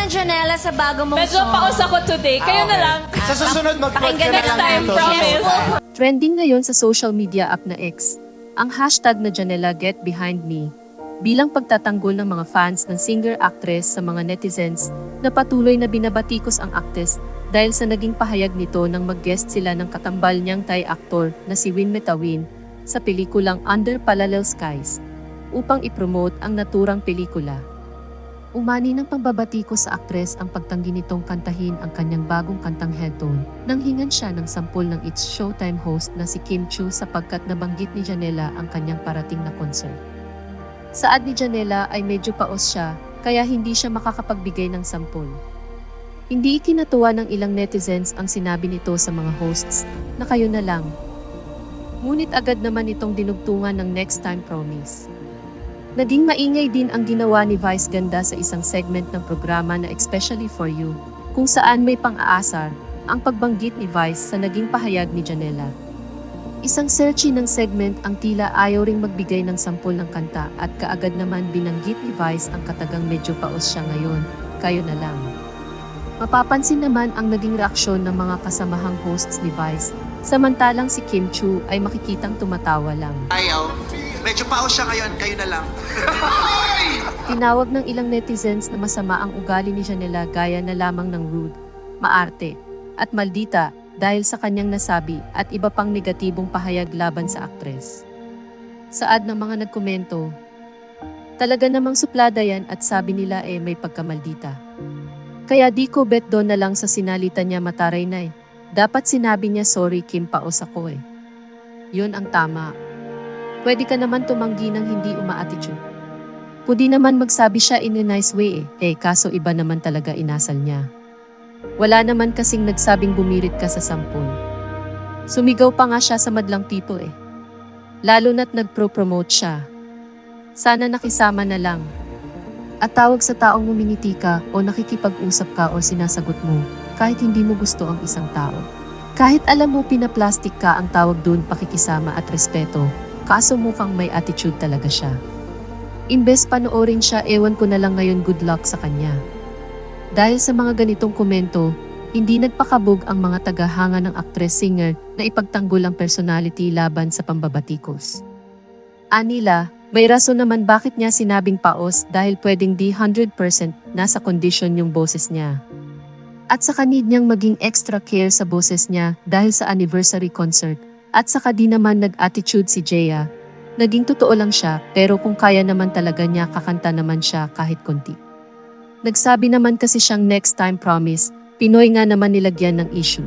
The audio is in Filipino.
naman, Janela, sa bago mong Medyo song? paus ako today. Kayo na lang. Sa susunod, mag-quote ka Pakinggan na next lang time, dito. promise. Trending ngayon sa social media app na X, ang hashtag na Janela Get Behind Me, bilang pagtatanggol ng mga fans ng singer-actress sa mga netizens na patuloy na binabatikos ang actress dahil sa naging pahayag nito nang mag-guest sila ng katambal niyang Thai actor na si Win Metawin sa pelikulang Under Parallel Skies upang ipromote ang naturang pelikula. Umani ng pambabatikos sa aktres ang pagtanggi nitong kantahin ang kanyang bagong kantang Headtone nang hingan siya ng sampol ng It's Showtime host na si Kim Chu sapagkat nabanggit ni Janela ang kanyang parating na concert. Saad ni Janela ay medyo paos siya kaya hindi siya makakapagbigay ng sampol. Hindi ikinatuwa ng ilang netizens ang sinabi nito sa mga hosts na kayo na lang. Ngunit agad naman itong dinugtungan ng next time promise. Naging maingay din ang ginawa ni Vice Ganda sa isang segment ng programa na Especially For You, kung saan may pang-aasar ang pagbanggit ni Vice sa naging pahayag ni Janela. Isang searchy ng segment ang tila ayaw ring magbigay ng sampol ng kanta at kaagad naman binanggit ni Vice ang katagang medyo paos siya ngayon, kayo na lang. Mapapansin naman ang naging reaksyon ng mga kasamahang hosts ni Vice, samantalang si Kim Chu ay makikitang tumatawa lang. Ayaw. Medyo paos siya ngayon, kayo na lang. Tinawag ng ilang netizens na masama ang ugali ni Janela gaya na lamang ng rude, maarte, at maldita dahil sa kanyang nasabi at iba pang negatibong pahayag laban sa aktres. Saad ng mga nagkomento, talaga namang suplada yan at sabi nila eh may pagkamaldita. Kaya di ko bet doon na lang sa sinalita niya mataray na eh. Dapat sinabi niya sorry Kim paos ako eh. Yun ang tama. Pwede ka naman tumanggi ng hindi uma-attitude. Pwede naman magsabi siya in a nice way eh, eh kaso iba naman talaga inasal niya. Wala naman kasing nagsabing bumirit ka sa sampul. Sumigaw pa nga siya sa madlang people eh. Lalo na't nagpro-promote siya. Sana nakisama na lang. At tawag sa taong ngumingiti ka o nakikipag-usap ka o sinasagot mo kahit hindi mo gusto ang isang tao. Kahit alam mo pinaplastic ka ang tawag dun pakikisama at respeto, kaso mukhang may attitude talaga siya. Imbes panoorin siya, ewan ko na lang ngayon good luck sa kanya. Dahil sa mga ganitong komento, hindi nagpakabog ang mga tagahanga ng actress-singer na ipagtanggol ang personality laban sa pambabatikos. Anila, may rason naman bakit niya sinabing paos dahil pwedeng di 100% nasa kondisyon yung boses niya. At sa kanid niyang maging extra care sa boses niya dahil sa anniversary concert. At saka di naman nag-attitude si Jaya. Naging totoo lang siya pero kung kaya naman talaga niya kakanta naman siya kahit konti. Nagsabi naman kasi siyang next time promise, Pinoy nga naman nilagyan ng issue.